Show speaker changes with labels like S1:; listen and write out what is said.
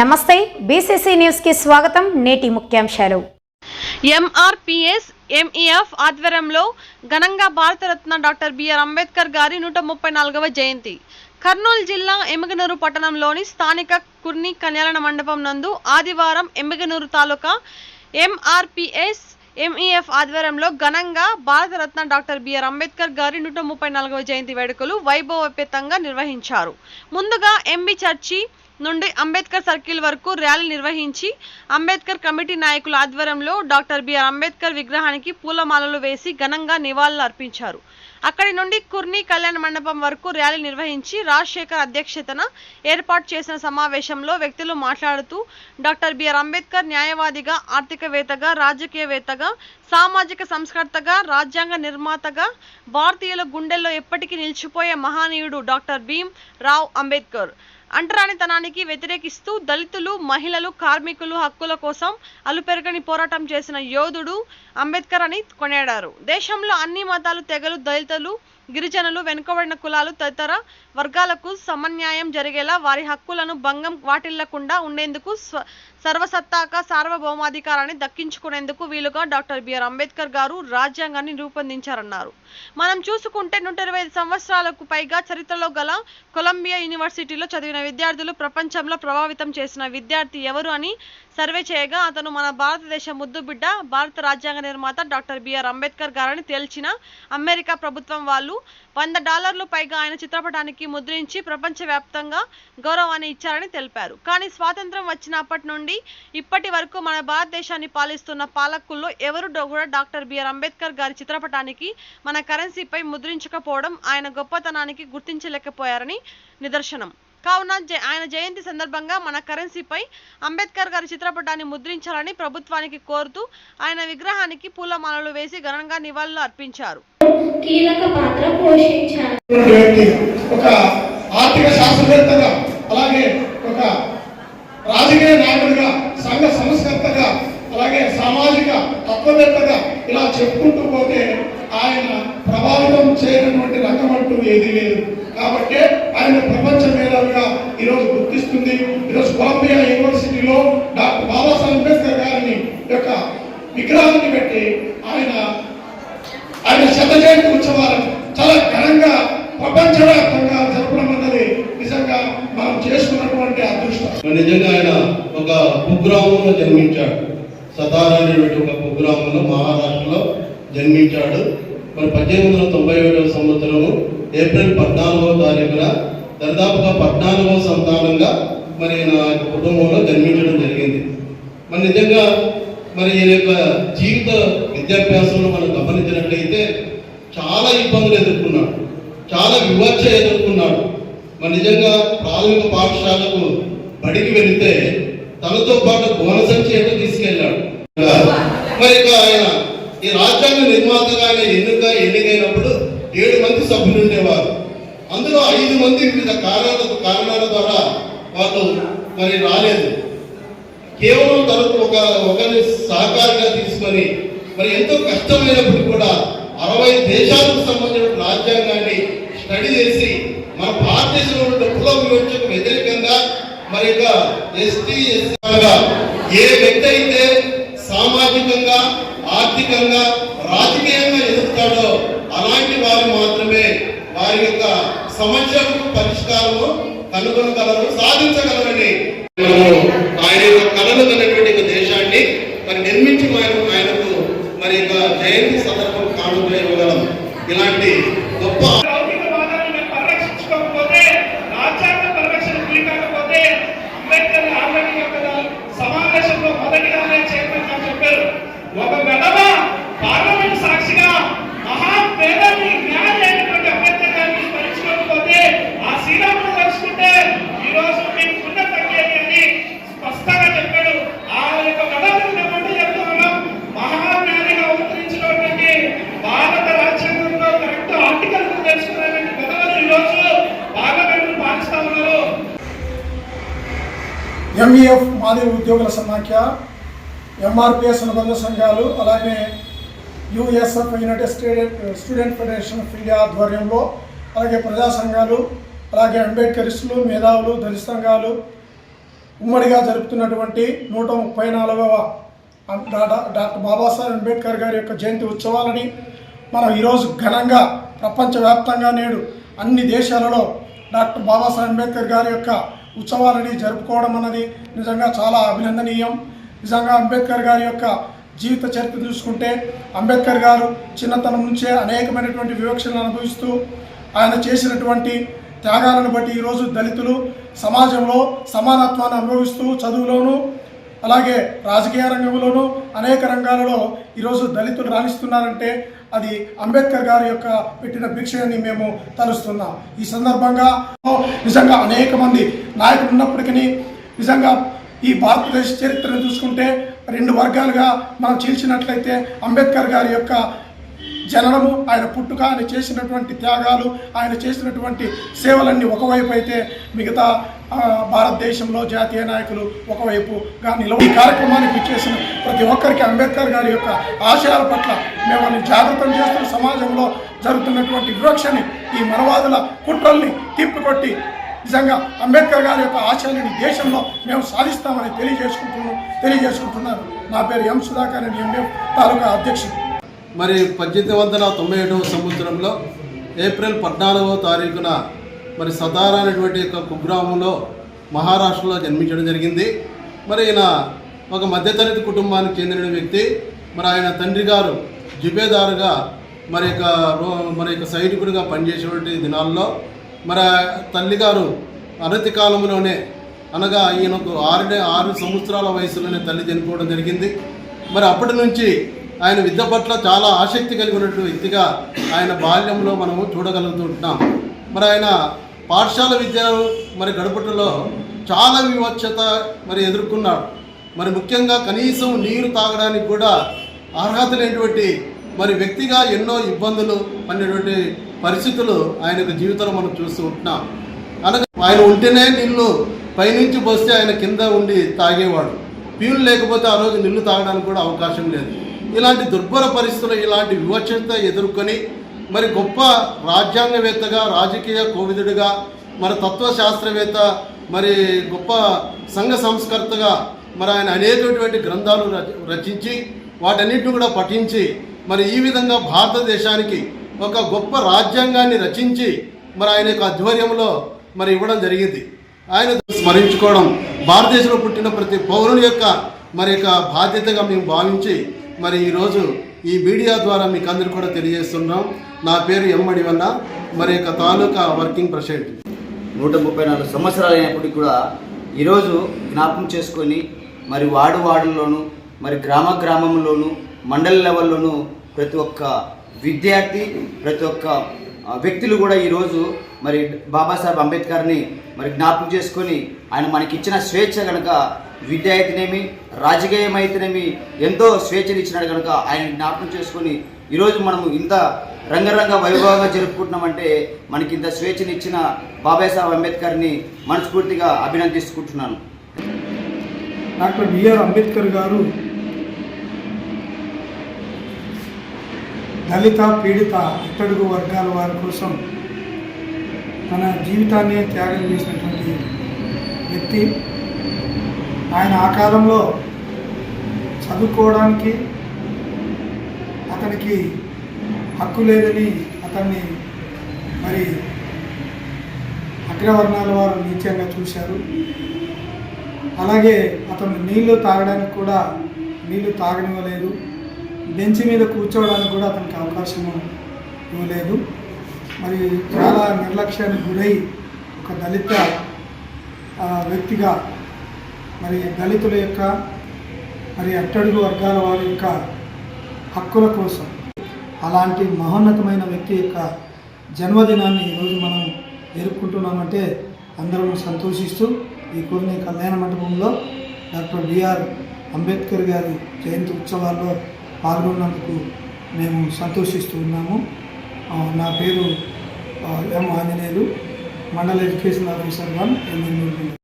S1: నమస్తే బీసీసీ న్యూస్కి స్వాగతం నేటి ముఖ్యాంశాలు.
S2: ఎంఆర్పిఎస్ ఎంఈఎఫ్ ఆధ్వర్యంలో ఘనంగా భారతరత్న డాక్టర్ బిఆర్ అంబేద్కర్ గారి నూట ముప్పై నాలుగవ జయంతి. కర్నూలు జిల్లా ఎమ్మిగనూరు పట్టణంలోని స్థానిక కుర్ని కళ్యాణ మండపం నందు ఆదివారం ఎమ్మిగనూరు తాలూకా ఎంఆర్పిఎస్ ఎంఈఎఫ్ ఆధ్వర్యంలో ఘనంగా భారతరత్న డాక్టర్ బిఆర్ అంబేద్కర్ గారి నూట ముప్పై నాలుగవ జయంతి వేడుకలు వైభవోపేతంగా నిర్వహించారు. ముందుగా ఎంబీ చర్చి నుండి అంబేద్కర్ సర్కిల్ వరకు ర్యాలీ నిర్వహించి అంబేద్కర్ కమిటీ నాయకుల ఆధ్వర్యంలో డాక్టర్ బిఆర్ అంబేద్కర్ విగ్రహానికి పూలమాలలు వేసి ఘనంగా నివాళులు అర్పించారు. అక్కడి నుండి కుర్ని కళ్యాణ మండపం వరకు ర్యాలీ నిర్వహించి రాజశేఖర్ అధ్యక్షతన ఏర్పాటు చేసిన సమావేశంలో వ్యక్తులు మాట్లాడుతూ డాక్టర్ బిఆర్ అంబేద్కర్ న్యాయవాదిగా ఆర్థికవేత్తగా రాజకీయవేత్తగా సామాజిక సంస్కర్తగా రాజ్యాంగ నిర్మాతగా భారతీయుల గుండెల్లో ఎప్పటికీ నిలిచిపోయే మహానీయుడు డాక్టర్ భీమ్ రావ్ అంబేద్కర్. అంటరానితనానికి వ్యతిరేకిస్తూ దళితులు మహిళలు కార్మికులు హక్కుల కోసం అలుపెరగని పోరాటం చేసిన యోధుడు అంబేద్కర్ అని కొనియాడారు. దేశంలో అన్ని మతాలు తెగలు దళితులు గిరిజనులు వెనుకబడిన కులాలు తదితర వర్గాలకు సమన్యాయం జరిగేలా వారి హక్కులను భంగం వాటిల్లకుండా ఉండేందుకు సర్వసత్తాక సార్వభౌమాధికారాన్ని దక్కించుకునేందుకు వీలుగా డాక్టర్ బిఆర్ అంబేద్కర్ గారు రాజ్యాంగాన్ని రూపొందించారన్నారు. మనం చూసుకుంటే నూట ఇరవై ఐదు సంవత్సరాలకు పైగా చరిత్రలో గల కొలంబియా యూనివర్సిటీలో చదివిన విద్యార్థులు ప్రపంచంలో ప్రభావితం చేసిన విద్యార్థి ఎవరు అని సర్వే చేయగా అతను మన భారతదేశ ముద్దు బిడ్డ భారత రాజ్యాంగ నిర్మాత డాక్టర్ బిఆర్ అంబేద్కర్ గారని తేల్చిన అమెరికా ప్రభుత్వం వాళ్ళు. వంద డాలర్లు పైగా ఆయన చిత్రపటానికి ముద్రించి ప్రపంచవ్యాప్తంగా గౌరవాన్ని ఇచ్చారని తెలిపారు. కానీ స్వాతంత్రం వచ్చినప్పటి నుండి ఇప్పటి వరకు మన భారతదేశాన్ని పాలిస్తున్న పాలకుల్లో ఎవరు కూడా డాక్టర్ బిఆర్ అంబేద్కర్ గారి చిత్రపటానికి మన కరెన్సీపై ముద్రించకపోవడం ఆయన గొప్పతనానికి గుర్తించలేకపోయారని నిదర్శనం. కావున జ- ఆయన జయంతి సందర్భంగా మన కరెన్సీపై అంబేద్కర్ గారి చిత్రపటాన్ని ముద్రించాలని ప్రభుత్వానికి కోరుతూ ఆయన విగ్రహానికి పూలమాలలు వేసి ఘనంగా నివాళులు అర్పించారు.
S3: కీలక పాత్ర పోషించారు.
S4: ఉన్నటువంటి వ్యక్తి ఒక ఆర్థిక శాస్త్రవేత్తగా అలాగే ఒక రాజకీయ నాయకుడిగా సంఘ సంస్కర్తగా అలాగే సామాజిక తత్వవేత్తగా ఇలా చెప్పుకుంటూ పోతే ఆయన ప్రభావితం చేయనటువంటి రంగం అంటూ ఏది లేదు. కాబట్టి ఆయన ప్రపంచ మేధావిగా ఈరోజు గుర్తిస్తుంది ఈరోజు కొలంబియా యూనివర్సిటీలో డాక్టర్ బాబాసాహెబ్ అంబేద్కర్ గారిని యొక్క విగ్రహాన్ని పెట్టి ఆయన ఆయన శత జయంతి ఉత్సవాలను చాలా ఘనంగా ప్రపంచవ్యాప్తంగా జరపడం అన్నది నిజంగా మనం చేసుకున్నటువంటి అదృష్టం.
S5: నిజంగా ఆయన ఒక కుగ్రామంలో జన్మించాడు. సతారా అనేటువంటి ఒక కుగ్రామంలో మహారాష్ట్రలో జన్మించాడు. మరి పద్దెనిమిది వందల తొంభై ఏడవ సంవత్సరము ఏప్రిల్ పద్నాలుగవ తారీఖున దాదాపుగా పద్నాలుగవ సంతానంగా మరి నా కుటుంబంలో జన్మించడం జరిగింది. మరి నిజంగా మరి ఈయన యొక్క జీవిత విద్యాభ్యాసంలో మనం గమనించినట్లయితే చాలా ఇబ్బందులు ఎదుర్కొన్నాడు. చాలా వివక్ష ఎదుర్కొన్నాడు. మరి నిజంగా ప్రాథమిక పాఠశాలకు బడికి వెళితే తనతో పాటు బోనసంచి ఎట్లా తీసుకెళ్ళాడు. మరి ఇక ఆయన ఈ రాజ్యాంగ నిర్మాతగా ఆయన ఎన్నిక ఎన్నికైనప్పుడు ఏడు మంది సభ్యులు ఉండేవారు. అందులో ఐదు మంది వివిధ కారణాల కారణాల ద్వారా వాళ్ళు మరి రాలేదు. కేవలం తనకు ఒక ఒకరిని సహకారిగా తీసుకొని మరి ఎంతో కష్టమైనప్పుడు కూడా అరవై దేశాలకు సంబంధించిన రాజ్యాంగాన్ని స్టడీ చేసి మన భారతదేశంలో ఉన్న కుల వివక్షకు వ్యతిరేకంగా మరి ఇక ఎస్టీ ఎస్సీగా ఏ వ్యక్తి అయితే సామాజికంగా ఆర్థికంగా రాజకీయంగా ఎదుగుతాడో అలాంటి వారు మాత్రమే వారి యొక్క సమస్యలకు పరిష్కారము కనుగొనగలరు సాధించగలరు మనము ఆయన యొక్క కళలు కలిగినటువంటి ఒక దేశాన్ని మరి నిర్మించి ఆయన ఆయనకు మరి యొక్క జయంతి సందర్భం కానుకోగలం ఇలాంటి గొప్ప
S6: లౌకికవాదాన్ని మేము పరిరక్షించుకోకపోతే రాజ్యాంగ పరిరక్షణ గురి కాకపోతే అంబేద్కర్ ఆల్రెడీ యొక్క సమావేశంలో మొదటిగానే చైర్మన్ గారు చెప్పారు ఒక గడవ పార్లమెంట్ సాక్షిగా మహా పేదల్ని జ్ఞానం అయినటువంటి అంబేద్కర్ గారిని స్మరించుకోకపోతే ఆ శ్రీరాముడు తలుచుకుంటే ఈ రోజు మీకు పుణ్యం తగ్గేది అని స్పష్టంగా చెప్పాడు ఆ యొక్క గడవను మేము అంటే చెప్తున్నాం మహాజ్ఞానిగా అవతరించినటువంటి భారత రాజ్యాంగంలో కరెక్ట్ ఆర్టికల్ తెలుసుకున్నటువంటి గడవలు ఈ రోజు పార్లమెంట్ పాలిస్తా ఉన్నారు
S7: ఎంఈఎఫ్ మాది ఉద్యోగుల సమాఖ్య ఎంఆర్పిఎస్ అనుబంధ సంఘాలు అలాగే USF united student student federation of India ఆధ్వర్యంలో అలాగే ప్రజా సంఘాలు అలాగే అంబేద్కరిస్టులు మేధావులు దళిత సంఘాలు ఉమ్మడిగా జరుపుతున్నటువంటి నూట ముప్పై నాలుగవ డాక్టర్ బాబాసాహెబ్ అంబేద్కర్ గారి యొక్క జయంతి ఉత్సవాలని మనం ఈరోజు ఘనంగా ప్రపంచవ్యాప్తంగా నేడు అన్ని దేశాలలో డాక్టర్ బాబాసాహెబ్ అంబేద్కర్ గారి యొక్క ఉత్సవాలని జరుపుకోవడం అన్నది నిజంగా చాలా అభినందనీయం. నిజంగా అంబేద్కర్ గారి యొక్క జీవిత చరిత్ర చూసుకుంటే అంబేద్కర్ గారు చిన్నతనం నుంచే అనేకమైనటువంటి వివక్షలను అనుభవిస్తూ ఆయన చేసినటువంటి త్యాగాలను బట్టి ఈరోజు దళితులు సమాజంలో సమానత్వాన్ని అనుభవిస్తూ చదువులోనూ అలాగే రాజకీయ రంగంలోనూ అనేక రంగాలలో ఈరోజు దళితులు రాణిస్తున్నారంటే అది అంబేద్కర్ గారి యొక్క పెట్టిన భిక్ష అని మేము తలుస్తున్నాం. ఈ సందర్భంగా నిజంగా అనేక మంది నాయకులు ఉన్నప్పటికీ నిజంగా ఈ భారతదేశ చరిత్రను చూసుకుంటే రెండు వర్గాలుగా మనం చీల్చినట్లయితే అంబేద్కర్ గారి యొక్క జననము ఆయన పుట్టుక ఆయన చేసినటువంటి త్యాగాలు ఆయన చేసినటువంటి సేవలన్నీ ఒకవైపు అయితే మిగతా భారతదేశంలో జాతీయ నాయకులు ఒకవైపుగా నిలవ కార్యక్రమానికి ఇచ్చేసిన ప్రతి ఒక్కరికి అంబేద్కర్ గారి యొక్క ఆశయాల పట్ల మేము జాగృతం చేస్తున్న సమాజంలో జరుగుతున్నటువంటి వివక్షని ఈ మనవాదుల కుట్రల్ని తిప్పికొట్టి నిజంగా అంబేద్కర్ గారి యొక్క ఆశయాలని దేశంలో మేము సాధిస్తామని తెలియజేసుకుంటున్నాం తెలియజేసుకుంటున్నాను. నా పేరు ఎం సుధాకర్ అని ఎంఏ తాలూకా అధ్యక్షుడు.
S5: మరి పద్దెనిమిది వందల తొంభై ఏడవ సంవత్సరంలో ఏప్రిల్ పద్నాలుగవ తారీఖున మరి సతారా అనేటువంటి యొక్క కుగ్రామంలో మహారాష్ట్రలో జన్మించడం జరిగింది. మరి ఈయన ఒక మధ్యతరగతి కుటుంబానికి చెందిన వ్యక్తి. మరి ఆయన తండ్రి గారు జుబేదారుగా మరి యొక్క రో- మరి యొక్క సైనికుడిగా పనిచేసేటువంటి దినాల్లో మరి తల్లిగారు అనతి కాలంలోనే అనగా ఈయనకు ఆరు ఆరు సంవత్సరాల వయసులోనే తల్లి చనిపోవడం జరిగింది. మరి అప్పటి నుంచి ఆయన విద్య పట్ల చాలా ఆసక్తి కలిగి ఉన్నటువంటి వ్యక్తిగా ఆయన బాల్యంలో మనము చూడగలుగుతుంటున్నాం మరి ఆయన పాఠశాల విద్యను మరి గడపటలో చాలా వివక్షత మరి ఎదుర్కొన్నాడు. మరి ముఖ్యంగా కనీసం నీరు తాగడానికి కూడా అర్హత లేనటువంటి మరి వ్యక్తిగా ఎన్నో ఇబ్బందులు పడినటువంటి పరిస్థితులు ఆయన యొక్క జీవితంలో మనం చూస్తూ ఉంటున్నాం. అనగా ఆయన ఉంటేనే నీళ్ళు పైనుంచి పోస్తే ఆయన కింద ఉండి తాగేవాడు. పీలు లేకపోతే ఆ రోజు నీళ్ళు తాగడానికి కూడా అవకాశం లేదు. ఇలాంటి దుర్భర పరిస్థితులు ఇలాంటి వివక్షత ఎదుర్కొని మరి గొప్ప రాజ్యాంగవేత్తగా రాజకీయ కోవిదుడిగా మరి తత్వశాస్త్రవేత్త మరి గొప్ప సంఘ సంస్కర్తగా మరి ఆయన అనేకటువంటి గ్రంథాలు రచించి వాటన్నిటిని కూడా పఠించి మరి ఈ విధంగా భారతదేశానికి ఒక గొప్ప రాజ్యాంగాన్ని రచించి మరి ఆయన యొక్క ఆధ్వర్యంలో మరి ఇవ్వడం జరిగింది. ఆయన స్మరించుకోవడం భారతదేశంలో పుట్టిన ప్రతి పౌరుని యొక్క మరి యొక్క బాధ్యతగా మేము భావించి మరి ఈరోజు ఈ మీడియా ద్వారా మీకు అందరు కూడా తెలియజేస్తున్నాం. నా పేరు ఎమ్మడివన్న మరి యొక్క తాలూకా వర్కింగ్ ప్రెసిడెంట్.
S8: నూట ముప్పై నాలుగు సంవత్సరాలు అయినప్పటికీ కూడా ఈరోజు జ్ఞాపకం చేసుకొని మరి వాడు వాడుల్లోనూ మరి గ్రామ గ్రామంలోనూ మండల లెవెల్లోనూ ప్రతి ఒక్క విద్యార్థి ప్రతి ఒక్క వ్యక్తులు కూడా ఈరోజు మరి బాబాసాహెబ్ అంబేద్కర్ని మరి జ్ఞాపకం చేసుకొని ఆయన మనకి ఇచ్చిన స్వేచ్ఛ కనుక విద్య అయితేనేమి రాజకీయం అయితేనేమి ఎంతో స్వేచ్ఛనిచ్చినాడు కనుక ఆయన జ్ఞాపకం చేసుకొని ఈరోజు మనము ఇంత రంగరంగ వైభవంగా జరుపుకుంటున్నామంటే మనకి ఇంత స్వేచ్ఛనిచ్చిన బాబాసాహెబ్ అంబేద్కర్ని మనస్ఫూర్తిగా అభినందిస్తుకుంటున్నాను
S7: డాక్టర్ బిఆర్ అంబేద్కర్ గారు దళిత పీడిత ఇత్తడుగు వర్గాల వారి కోసం తన జీవితాన్ని త్యాగం చేసినటువంటి వ్యక్తి. ఆయన ఆ కాలంలో చదువుకోవడానికి అతనికి హక్కు లేదని అతన్ని మరి అగ్రవర్ణాల వారు నీచంగా చూశారు. అలాగే అతను నీళ్ళు తాగడానికి కూడా నీళ్ళు తాగనివ్వలేదు. బెంచ్ మీద కూర్చోవడానికి కూడా అతనికి అవకాశం ఇవ్వలేదు. మరి చాలా నిర్లక్ష్యానికి గురై ఒక దళిత వ్యక్తిగా మరి దళితుల యొక్క మరి అట్టడుగు వర్గాల వారి యొక్క హక్కుల కోసం అలాంటి మహోన్నతమైన వ్యక్తి యొక్క జన్మదినాన్ని ఈరోజు మనం జరుపుకుంటున్నామంటే అందరం సంతోషిస్తూ ఈ కొన్ని కళ్యాణ మండపంలో డాక్టర్ బిఆర్ అంబేద్కర్ గారి జయంతి ఉత్సవాల్లో పాల్గొన్నందుకు మేము సంతోషిస్తూ ఉన్నాము. నా పేరు ఎం ఆంజనేయులు మండల ఎడ్యుకేషన్ ఆఫీసర్ వన్ ఎన్